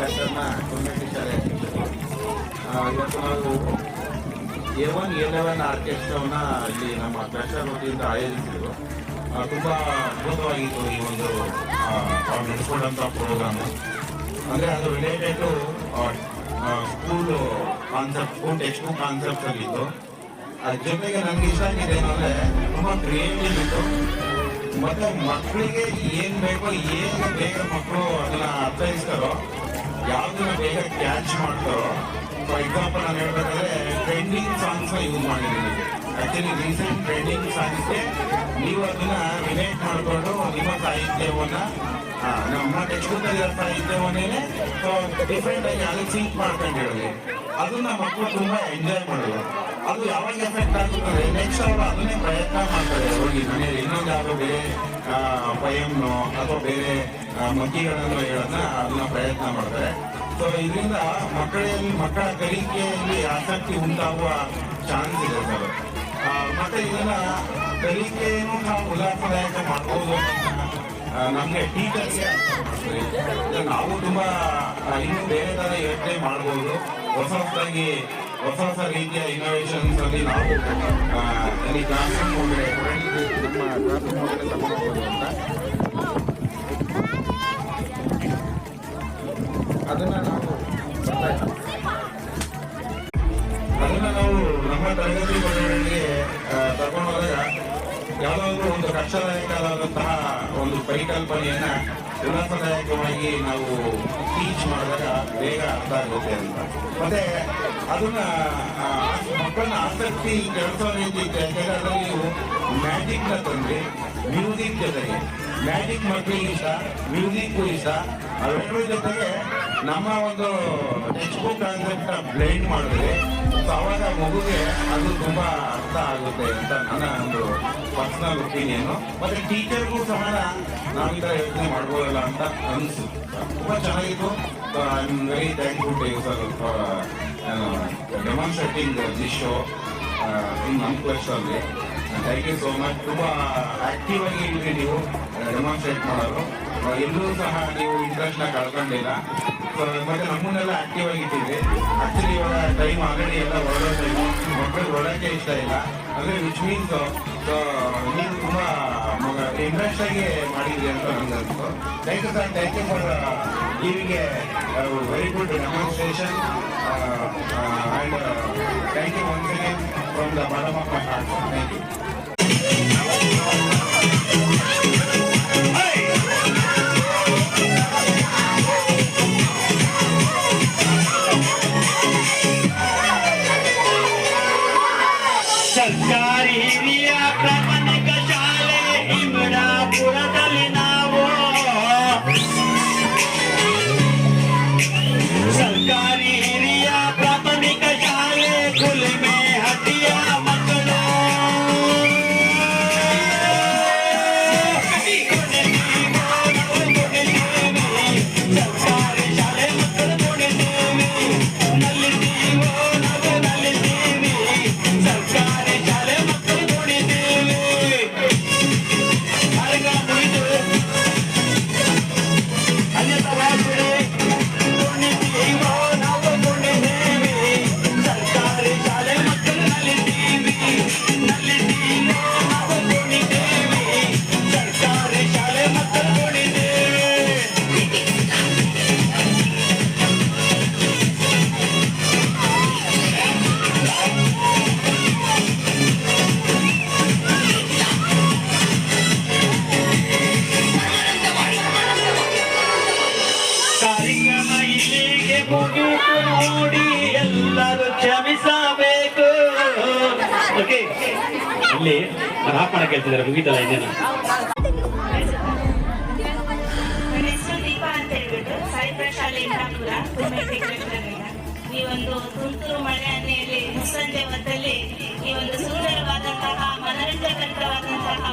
ಶಿಕ್ಷಕರು ಆ, ಇವತ್ತು ನಾವು ಎ ಒನ್ ಎ ಆರ್ಕೆಸ್ಟ್ರಾವನ್ನ ಇಲ್ಲಿ ನಮ್ಮ ಟ್ರೆಷರ್ ವತಿಯಿಂದ ಆಯೋಜಿಸಿದ್ರು ತುಂಬ ಅದ್ಭುತವಾಗಿತ್ತು ಈ ಒಂದು ಅವ್ರು ನಡೆಸ್ಕೊಂಡಂಥ ಪ್ರೋಗ್ರಾಮು ಅಂದರೆ ಅದು related to school concept school text book concept ಆಗಿತ್ತು ಅದ್ರ ಜೊತೆಗೆ ನನಗೆ ಇಷ್ಟ ಆಗಿದೆ ಏನಂದರೆ ತುಂಬ ಕ್ರಿಯೇಟಿವ್ ಇತ್ತು. ಮತ್ತೆ ಮಕ್ಕಳಿಗೆ ಏನು ಬೇಕೋ ಏನು ಬೇಗ ಮಕ್ಕಳು ಅದನ್ನ ಅರ್ಥೈಸ್ತಾರೋ ಯಾವ್ದನ್ನ ಬೇಗ ಕ್ಯಾಚ್ ಮಾಡ್ತಾರೋ ಫಾರ್ ಎಕ್ಸಾಂಪಲ್ ನಾನು ಹೇಳ್ಬೇಕಾದ್ರೆ ಟ್ರೆಂಡಿಂಗ್ ಸಾಂಗ್ಸ್ ಯೂಸ್ ಮಾಡಿದ್ದೀನಿ. ಆಕ್ಚುಲಿ ರೀಸೆಂಟ್ ಟ್ರೆಂಡಿಂಗ್ ಸಾಂಗ್ಸ್ಗೆ ನೀವು ಅದನ್ನ ರಿಲೇಟ್ ಮಾಡಿಕೊಂಡು ನಿಮ್ಮ ಸಾಹಿತ್ಯವನ್ನ ನಮ್ಮ ಟೆಕ್ಸ್ಟ್ ಬುಕ್ ಅಲ್ಲಿ ಸಾಹಿತ್ಯವನ್ನೇ ಡಿಫ್ರೆಂಟ್ ಆಗಿ ಅದಕ್ಕೆ ಸಿಂಕ್ ಮಾಡ್ಕೊಂಡು ಹೇಳಿ ಅದನ್ನ ಮಕ್ಕಳು ತುಂಬಾ ಎಂಜಾಯ್ ಮಾಡೋದು. ಅದು ಯಾವಾಗ ಎಫೆಕ್ಟ್ ಆಗುತ್ತದೆ ನೆಕ್ಸ್ಟ್ ಅವರು ಅದನ್ನೇ ಪ್ರಯತ್ನ ಮಾಡ್ತಾರೆ. ಹೋಗಿ ಮನೆಯಲ್ಲಿ ಇನ್ನೊಂದು ಬೇರೆ ಪಯಮ್ನೋ ಅಥವಾ ಬೇರೆ ಮಗ್ಗಿಗಳನ್ನು ಹೇಳೋದನ್ನ ಅದನ್ನ ಪ್ರಯತ್ನ ಮಾಡ್ತಾರೆ. ಸೊ ಇದರಿಂದ ಮಕ್ಕಳಲ್ಲಿ, ಮಕ್ಕಳ ಕಲಿಕೆಯಲ್ಲಿ ಆಸಕ್ತಿ ಉಂಟಾಗುವ ಚಾನ್ಸ್ ಇದೆ ಸರ್. ಮತ್ತೆ ಇದನ್ನ ಕಲಿಕೆಯನ್ನು ನಾವು ಉಲ್ಲಾಸದಾಯಕ ಮಾಡ್ಬೋದು ನಮಗೆ ಟೀಚರ್ಸ್ ನಾವು ತುಂಬಾ ಇನ್ನೂ ಬೇರೆ ಥರ ಯೋಚನೆ ಮಾಡ್ಬೋದು. ಹೊಸ ಹೊಸದಾಗಿ ಹೊಸ ಹೊಸ ರೀತಿಯ ಇನೋವೇಷನ್ಸ್ ಅಲ್ಲಿ ನಾವು ಅಲ್ಲಿ ಇಲ್ಲಿ ಕ್ಲಾಸ್ ರೂಮ್ ಒಳಗಡೆ ನಮ್ಮ ಕ್ಲಾಸ್ ರೂಮ್ ಒಳಗಡೆ ತಗೊಂಡ್ಬೋದು ಅಂತ. ಅದನ್ನ ನಾವು ಅದನ್ನ ನಾವು ನಮ್ಮ ತರಗತಿ ಕೊಠಡಿಗೆ ತಗೊಂಡೋದಾಗ ಯಾವುದಾದ್ರೂ ಒಂದು ಕಷ್ಟದಾಯಕವಾದಂತಹ ಒಂದು ಪರಿಕಲ್ಪನೆಯನ್ನ ಉಲ್ಲಾಸದಾಯಕವಾಗಿ ನಾವು ಟೀಚ್ ಮಾಡಿದಾಗ ಬೇಗ ಅರ್ಥ ಆಗುತ್ತೆ ಅಂತ ಮತ್ತೆ ಅದನ್ನ ಮಕ್ಕಳನ್ನ ಆಸಕ್ತಿ ರೀತಿ ಇದೆ. ಯಾಕಂದ್ರೆ ಅದರಲ್ಲಿ ನ ತಂದ್ರೆ ಮ್ಯೂಸಿಕ್ ಜೊತೆಗೆ ಮ್ಯಾಜಿಕ್ ಮಕ್ಕಳಿಗೆ ಇಷ್ಟ ಮ್ಯೂಸಿಕ್ ಇಷ್ಟ ಅವೆಲ್ಲರ ಜೊತೆಗೆ ನಮ್ಮ ಒಂದು ಟೆಕ್ಸ್ಟ್ ಬುಕ್ ಕಾನ್ಸೆಪ್ಟ್ ಬ್ಲೈಂಡ್ ಮಾಡಿದ್ರೆ ಸೊ ಅವಾಗ ಮಗುಗೆ ಅದು ತುಂಬಾ ಅರ್ಥ ಆಗುತ್ತೆ ಅಂತ ನನ್ನ ಒಂದು ಪರ್ಸನಲ್ ಒಪಿನಿಯನ್ ಮತ್ತೆ ಟೀಚರ್ಗೂ ಸಹ ನಾವು ಈ ಥರ ಯೋಚನೆ ಮಾಡ್ಬೋದಲ್ಲ ಅಂತ ಅನಿಸ್ತು ತುಂಬಾ ಚೆನ್ನಾಗಿತ್ತು. I am very thankful to you sir demonstrating this show in ನಮ್ಮ ಕ್ಲಾಸ್ ಅಲ್ಲಿ ಥ್ಯಾಂಕ್ ಯು ಸೋ ಮಚ್ ತುಂಬಾ ಆಕ್ಟಿವ್ ಆಗಿ ಇಲ್ಲಿ ನೀವು ಡೆಮಾನ್ಸ್ಟ್ರೇಟ್ ಮಾಡೋರು. ಎಲ್ಲರೂ ಸಹ ನೀವು ಇಂಟ್ರೆಸ್ಟ್ನ ಕಳ್ಕೊಂಡಿಲ್ಲ. ಸೊ ಮತ್ತೆ ನಮ್ಮನ್ನೆಲ್ಲ ಆಕ್ಟಿವ್ ಆಗಿದ್ದೀವಿ ಆಕ್ಚುಲಿ ಇವಾಗ ಟೈಮ್ ಆಲ್ರೆಡಿ ಎಲ್ಲ ಹೊರಡೋ ಟೈಮು ಮಕ್ಕಳು ಒಳಕ್ಕೆ ಇಷ್ಟ ಇಲ್ಲ. ಅಂದ್ರೆ ವಿಚ್ ಮೀನ್ಸ್ ನೀವು ತುಂಬಾ ಇಂಟ್ರೆಸ್ಟ್ ಆಗಿ ಮಾಡಿದ್ರಿ ಅಂತ ನನಗೆ ಅನ್ಸ್ತು. Thank you sir thank you for giving very good demonstration and thank you once again from the bottom of my heart thank you ಇಲ್ಲಿ ನಾನು ಆಫ್ ಮಾಡಕ್ಕೆ ಹೇಳ್ತಿದ್ದಾರೆ ಮುಗೀತಲ್ಲ ಇನ್ನೇನು? ಈ ಒಂದು ಈ ಒಂದು ಸುಂದರವಾದಂತಹ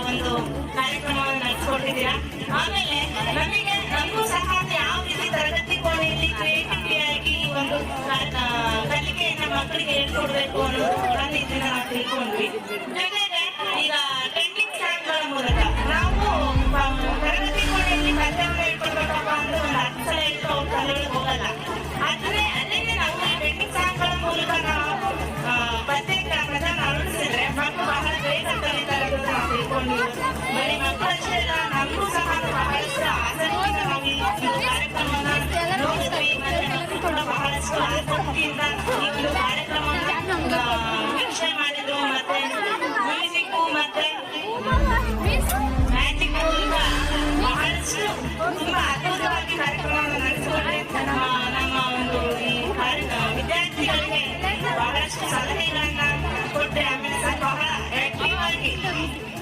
ಒಂದು ಕಾರ್ಯಕ್ರಮವನ್ನು ನಮಗೆ ಸಹ ಯಾವ ರೀತಿ ತರಗತಿ ಕ್ರಿಯೇಟಿವಿಟಿ ಈ ಒಂದು ಕಲಿಕೆಯನ್ನ ಮಕ್ಕಳಿಗೆ ಹೇಳ್ಕೊಡ್ಬೇಕು ಅನ್ನೋದು ಕೂಡ ಇದನ್ನ ನಾವು ತಿಳ್ಕೊಂಡ್ವಿ. ಈಗ ಟ್ರೆಂಡಿಂಗ್ ಸಾಂಗ್ಗಳ ಮೂಲಕ ನಾವು ತರಗತಿ ಕೋಣೆಯಲ್ಲಿ ಪದ್ಯವನ್ನು ಹೇಳ್ಕೊಡ್ಬೇಕಪ್ಪ ಅಂದ್ರೆ ಒಂದು ಹತ್ತು ಮೂಲಕ ನಾವು ಪದ್ಯಕ್ಕೆ ಪ್ರಧಾನ ಅಳವಡಿಸಿದ್ರೆ ಮಕ್ಕಳು ಬಹಳ ಬೇಗ ಕಲಿತಾರೆ ಬರೀ ಮಕ್ಕಳಷ್ಟೇ ಅಲ್ಲ ನಮಗೂ ಸಹ ಬಹಳಷ್ಟು ಆಸಕ್ತಿಯಿಂದ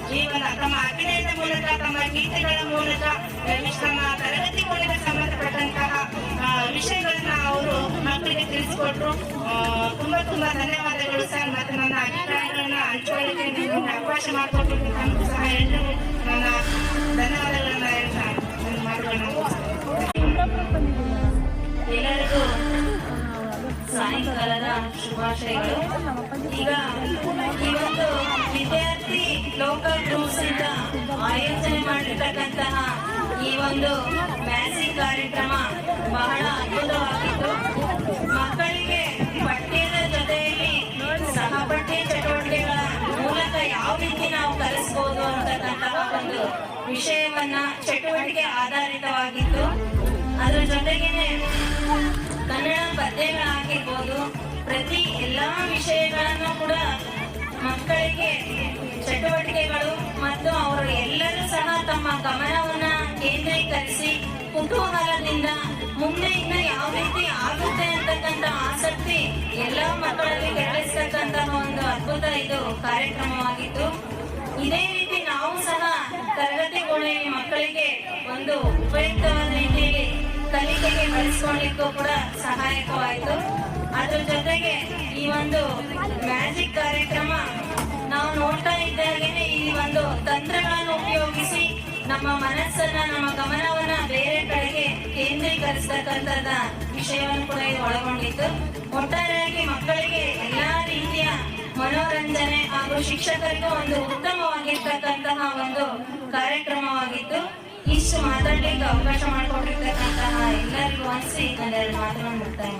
ಜೀವನ ತಮ್ಮ ಅಭಿನಯದ ಮೂಲಕ ತಮ್ಮ ಗೀತೆಗಳ ಮೂಲಕ ತಮ್ಮ ತರಗತಿಗಳಿಗೆ ಸಂಬಂಧಪಟ್ಟಂತಹ ವಿಷಯಗಳನ್ನ ಅವರು ಮಕ್ಕಳಿಗೆ ತಿಳಿಸಿಕೊಟ್ರು ತುಂಬಾ ತುಂಬಾ ಧನ್ಯವಾದಗಳು ಸರ್ ಮತ್ತೆ ನನ್ನ ಅಭಿಪ್ರಾಯಗಳನ್ನ ಹಂಚಿಕೊಳ್ಳಿಕ್ಕೆ ನಿಮ್ಗೆ ಅವಕಾಶ ಮಾಡಿಕೊಟ್ಟು ಸಹ ಎಲ್ಲರೂ ನನ್ನ ಧನ್ಯವಾದಗಳನ್ನ ಹೇಳ್ತಾ ನನ್ನ ಮಾತುಗಳನ್ನ. ಎಲ್ಲರಿಗೂ ಸಾಯಂಕಾಲದ ಶುಭಾಶಯಗಳು ಈಗ ಆಯೋಜನೆ ಮಾಡಿರ್ತಕ್ಕಂತಹ ಈ ಒಂದು ಮ್ಯಾಸಿ ಕಾರ್ಯಕ್ರಮ ಬಹಳ ಅದ್ಭುತವಾಗಿತ್ತು. ಮಕ್ಕಳಿಗೆ ಪಠ್ಯದ ಜೊತೆಯಲ್ಲಿ ಸಹಪಠ್ಯ ಚಟುವಟಿಕೆಗಳ ಮೂಲಕ ಯಾವ ರೀತಿ ನಾವು ಕಲಿಸ್ಬೋದು ಅಂತಕ್ಕಂತಹ ಒಂದು ವಿಷಯವನ್ನ ಚಟುವಟಿಕೆ ಆಧಾರಿತವಾಗಿತ್ತು. ಅದರ ಜೊತೆಗೇನೆ ಕನ್ನಡ ಪದ್ಯಗಳಾಗಿರ್ಬೋದು, ಪ್ರತಿ ಎಲ್ಲಾ ವಿಷಯಗಳನ್ನು ಗಮನವನ್ನ ಕೇಂದ್ರೀಕರಿಸಿ ಕುತೂಹಲದಿಂದ ಮುಂದೆ ಇನ್ನ ಯಾವ ರೀತಿ ಆಗುತ್ತೆ ಅಂತಕ್ಕಂಥ ಆಸಕ್ತಿ ಎಲ್ಲ ಮಕ್ಕಳಲ್ಲಿ ಕೆರಳಿಸ್ತಕ್ಕಂತಹ ಒಂದು ಅದ್ಭುತ ಇದು ಕಾರ್ಯಕ್ರಮವಾಗಿತ್ತು ಇದೇ ರೀತಿ ನಾವು ಸಹ ತರಗತಿಗಳಲ್ಲಿ ಮಕ್ಕಳಿಗೆ ಒಂದು ಉಪಯುಕ್ತವಾದ ರೀತಿಯಲ್ಲಿ ಕಲಿಕೆಗೆ ಬಳಸ್ಕೊಳ್ಳಿಕ್ಕೂ ಕೂಡ ಸಹಾಯಕವಾಯಿತು. ಅದ್ರ ಜೊತೆಗೆ ಈ ಒಂದು ಮ್ಯಾಜಿಕ್ ಕಾರ್ಯಕ್ರಮ ನಾವು ನೋಡ್ತಾ ಇದ್ದಾಗೇನೆ ಈ ಒಂದು ಉಪಯೋಗಿಸಿ ನಮ್ಮ ಮನಸ್ಸನ್ನ, ನಮ್ಮ ಗಮನವನ್ನ ಬೇರೆ ಕಡೆಗೆ ಕೇಂದ್ರೀಕರಿಸತಕ್ಕಂಥದ್ದ ವಿಷಯವನ್ನು ಕೂಡ ಇದು ಒಳಗೊಂಡಿತ್ತು. ಒಟ್ಟಾರೆಯಾಗಿ ಮಕ್ಕಳಿಗೆ ಎಲ್ಲಾ ರೀತಿಯ ಮನೋರಂಜನೆ ಹಾಗೂ ಶಿಕ್ಷಕರಿಗೂ ಒಂದು ಉತ್ತಮವಾಗಿರ್ತಕ್ಕಂತಹ ಒಂದು ಕಾರ್ಯಕ್ರಮವಾಗಿತ್ತು. ಇಷ್ಟು ಮಾತಾಡ್ಲಿಕ್ಕೆ ಅವಕಾಶ ಮಾಡಿಕೊಂಡಿರ್ತಕ್ಕಂತಹ ಎಲ್ಲರಿಗೂ ಅನಿಸಿ ನನ್ನ ಎರಡು ಮಾತನ್ನು ಮುಕ್ತಾಯ